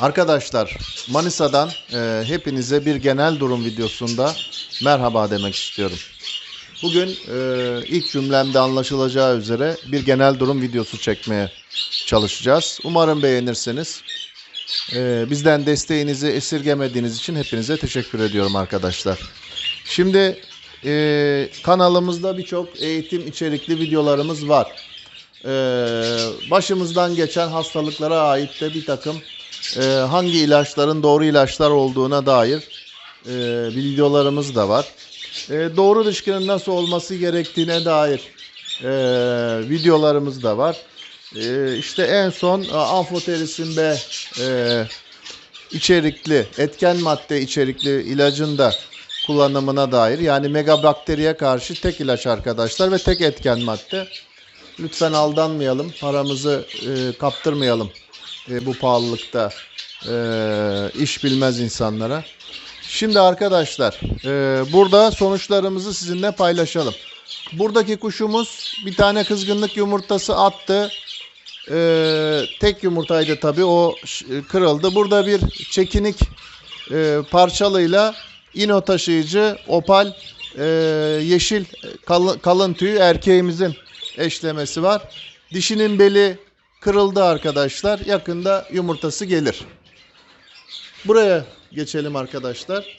Arkadaşlar Manisa'dan e, hepinize bir genel durum videosunda merhaba demek istiyorum. Bugün e, ilk cümlemde anlaşılacağı üzere bir genel durum videosu çekmeye çalışacağız. Umarım beğenirsiniz. E, bizden desteğinizi esirgemediğiniz için hepinize teşekkür ediyorum arkadaşlar. Şimdi e, kanalımızda birçok eğitim içerikli videolarımız var. E, başımızdan geçen hastalıklara ait de bir takım e, hangi ilaçların doğru ilaçlar olduğuna dair e, videolarımız da var. E, doğru dışkının nasıl olması gerektiğine dair e, videolarımız da var. E, işte en son e, amfoterisin B e, içerikli, etken madde içerikli ilacın da kullanımına dair yani megabakteriye karşı tek ilaç arkadaşlar ve tek etken madde. Lütfen aldanmayalım, paramızı e, kaptırmayalım e, bu pahalılıkta e, iş bilmez insanlara. Şimdi arkadaşlar e, burada sonuçlarımızı sizinle paylaşalım. Buradaki kuşumuz bir tane kızgınlık yumurtası attı. E, tek yumurtaydı tabii o kırıldı. Burada bir çekinik e, parçalıyla ino taşıyıcı opal e, yeşil kalın, kalın tüy erkeğimizin eşlemesi var. Dişinin beli kırıldı arkadaşlar. Yakında yumurtası gelir. Buraya geçelim arkadaşlar.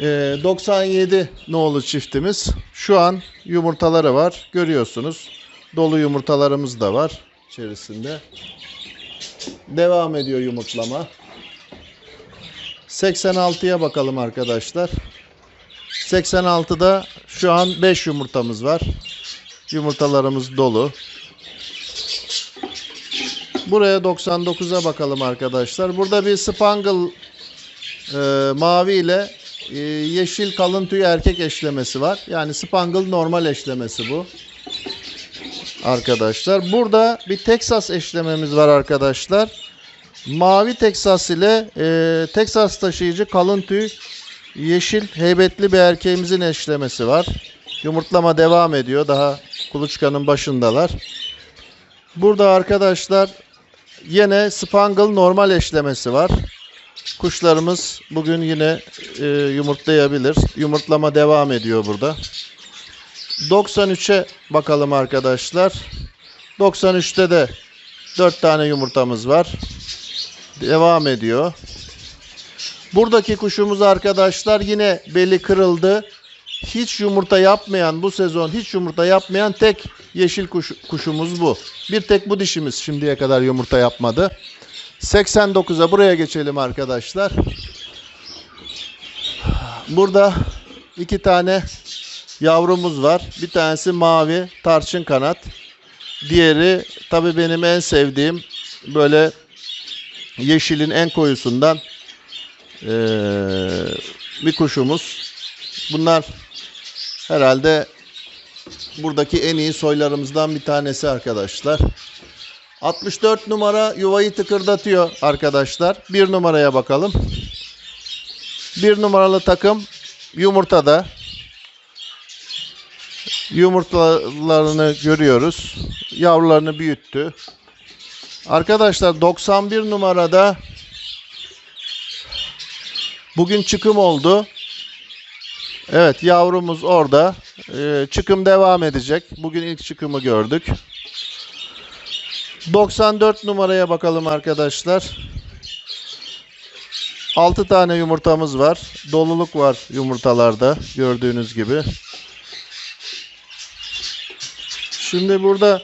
Ee, 97 nolu çiftimiz. Şu an yumurtaları var. Görüyorsunuz. Dolu yumurtalarımız da var içerisinde. Devam ediyor yumurtlama. 86'ya bakalım arkadaşlar. 86'da şu an 5 yumurtamız var. Yumurtalarımız dolu. Buraya 99'a bakalım arkadaşlar. Burada bir spangle e, mavi ile e, yeşil kalın tüy erkek eşlemesi var. Yani spangle normal eşlemesi bu. Arkadaşlar. Burada bir Texas eşlememiz var arkadaşlar. Mavi Texas ile e, Texas taşıyıcı kalın tüy yeşil heybetli bir erkeğimizin eşlemesi var. Yumurtlama devam ediyor. Daha kuluçkanın başındalar. Burada arkadaşlar yine spangle normal eşlemesi var. Kuşlarımız bugün yine e, yumurtlayabilir. Yumurtlama devam ediyor burada. 93'e bakalım arkadaşlar. 93'te de 4 tane yumurtamız var. Devam ediyor. Buradaki kuşumuz arkadaşlar yine beli kırıldı. Hiç yumurta yapmayan bu sezon hiç yumurta yapmayan tek yeşil kuş, kuşumuz bu. Bir tek bu dişimiz şimdiye kadar yumurta yapmadı. 89'a buraya geçelim arkadaşlar. Burada iki tane yavrumuz var. Bir tanesi mavi tarçın kanat. Diğeri tabii benim en sevdiğim böyle yeşilin en koyusundan eee, bir kuşumuz. Bunlar herhalde buradaki en iyi soylarımızdan bir tanesi arkadaşlar. 64 numara yuvayı tıkırdatıyor arkadaşlar. Bir numaraya bakalım. Bir numaralı takım yumurtada. Yumurtalarını görüyoruz. Yavrularını büyüttü. Arkadaşlar 91 numarada bugün çıkım oldu. Evet yavrumuz orada. Ee, çıkım devam edecek. Bugün ilk çıkımı gördük. 94 numaraya bakalım arkadaşlar. 6 tane yumurtamız var. Doluluk var yumurtalarda gördüğünüz gibi. Şimdi burada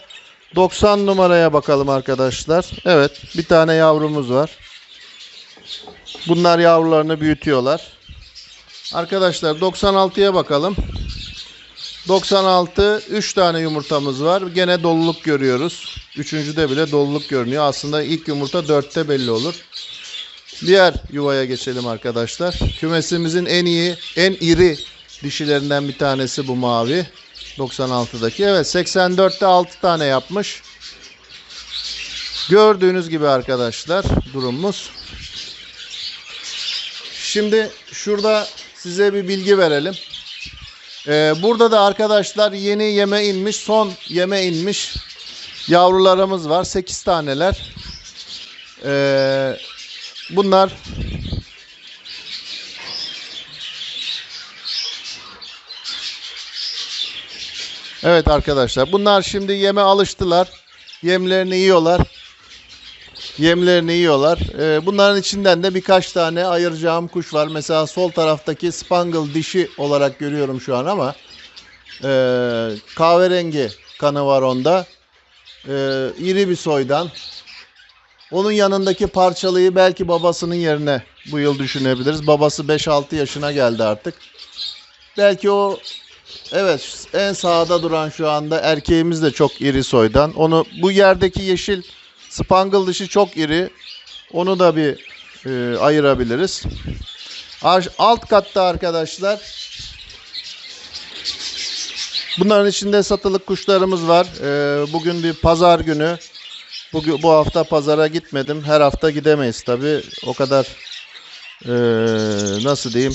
90 numaraya bakalım arkadaşlar. Evet bir tane yavrumuz var. Bunlar yavrularını büyütüyorlar. Arkadaşlar 96'ya bakalım. 96 3 tane yumurtamız var. Gene doluluk görüyoruz. Üçüncüde bile doluluk görünüyor. Aslında ilk yumurta 4'te belli olur. Diğer yuvaya geçelim arkadaşlar. Kümesimizin en iyi, en iri dişilerinden bir tanesi bu mavi. 96'daki. Evet 84'te 6 tane yapmış. Gördüğünüz gibi arkadaşlar durumumuz. Şimdi şurada size bir bilgi verelim. Ee, burada da arkadaşlar yeni yeme inmiş, son yeme inmiş yavrularımız var. 8 taneler. Ee, bunlar Evet arkadaşlar bunlar şimdi yeme alıştılar. Yemlerini yiyorlar. Yemlerini yiyorlar. Ee, bunların içinden de birkaç tane ayıracağım kuş var. Mesela sol taraftaki spangle dişi olarak görüyorum şu an ama e, kahverengi kanı var onda. E, iri bir soydan. Onun yanındaki parçalıyı belki babasının yerine bu yıl düşünebiliriz. Babası 5-6 yaşına geldi artık. Belki o evet en sağda duran şu anda erkeğimiz de çok iri soydan. Onu bu yerdeki yeşil spangle dişi çok iri. Onu da bir e, ayırabiliriz. Alt katta arkadaşlar Bunların içinde satılık kuşlarımız var. Ee, bugün bir pazar günü. Bugün bu hafta pazara gitmedim. Her hafta gidemeyiz tabi. O kadar ee, nasıl diyeyim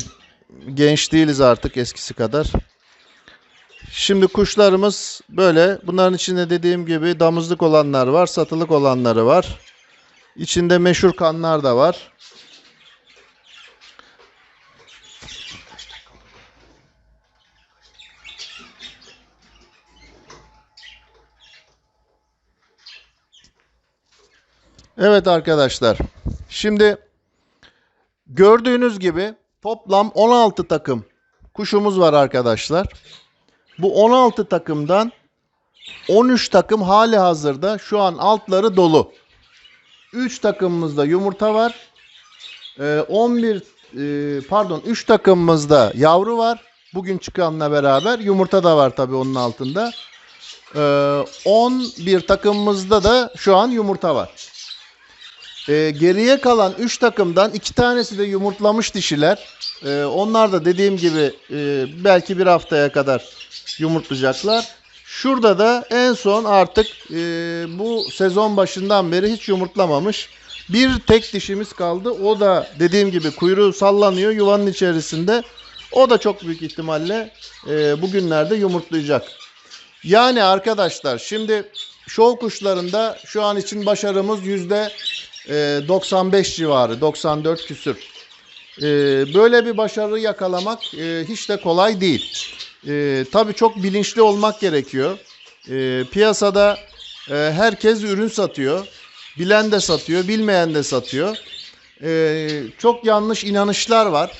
genç değiliz artık eskisi kadar. Şimdi kuşlarımız böyle. Bunların içinde dediğim gibi damızlık olanlar var, satılık olanları var. İçinde meşhur kanlar da var. Evet arkadaşlar. Şimdi gördüğünüz gibi toplam 16 takım kuşumuz var arkadaşlar. Bu 16 takımdan 13 takım hali hazırda şu an altları dolu. 3 takımımızda yumurta var. Ee, 11 e, pardon 3 takımımızda yavru var. Bugün çıkanla beraber yumurta da var tabii onun altında. Ee, 11 takımımızda da şu an yumurta var. Ee, geriye kalan 3 takımdan 2 tanesi de yumurtlamış dişiler. Ee, onlar da dediğim gibi e, belki bir haftaya kadar yumurtlayacaklar. Şurada da en son artık e, bu sezon başından beri hiç yumurtlamamış bir tek dişimiz kaldı. O da dediğim gibi kuyruğu sallanıyor yuvanın içerisinde. O da çok büyük ihtimalle e, bugünlerde yumurtlayacak. Yani arkadaşlar şimdi şov kuşlarında şu an için başarımız yüzde e, 95 civarı, 94 küsür. E, böyle bir başarı yakalamak e, hiç de kolay değil. E, tabii çok bilinçli olmak gerekiyor. E, piyasada e, herkes ürün satıyor. Bilen de satıyor, bilmeyen de satıyor. E, çok yanlış inanışlar var.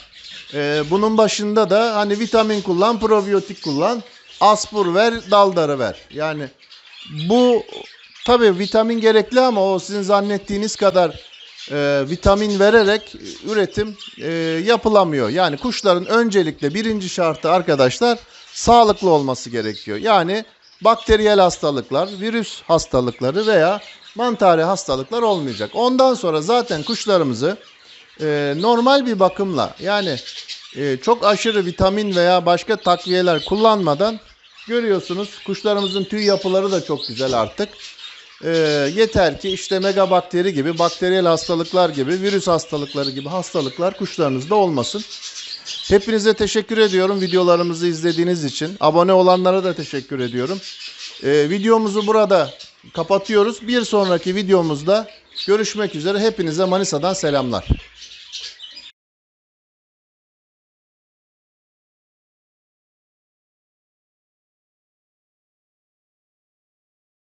E, bunun başında da hani vitamin kullan, probiyotik kullan, aspur ver, daldarı ver. Yani bu tabii vitamin gerekli ama o sizin zannettiğiniz kadar e, vitamin vererek üretim e, yapılamıyor. Yani kuşların öncelikle birinci şartı arkadaşlar sağlıklı olması gerekiyor. Yani bakteriyel hastalıklar, virüs hastalıkları veya mantari hastalıklar olmayacak. Ondan sonra zaten kuşlarımızı e, normal bir bakımla yani e, çok aşırı vitamin veya başka takviyeler kullanmadan görüyorsunuz kuşlarımızın tüy yapıları da çok güzel artık. E, yeter ki işte megabakteri gibi, bakteriyel hastalıklar gibi, virüs hastalıkları gibi hastalıklar kuşlarınızda olmasın. Hepinize teşekkür ediyorum videolarımızı izlediğiniz için. Abone olanlara da teşekkür ediyorum. E, videomuzu burada kapatıyoruz. Bir sonraki videomuzda görüşmek üzere. Hepinize Manisa'dan selamlar.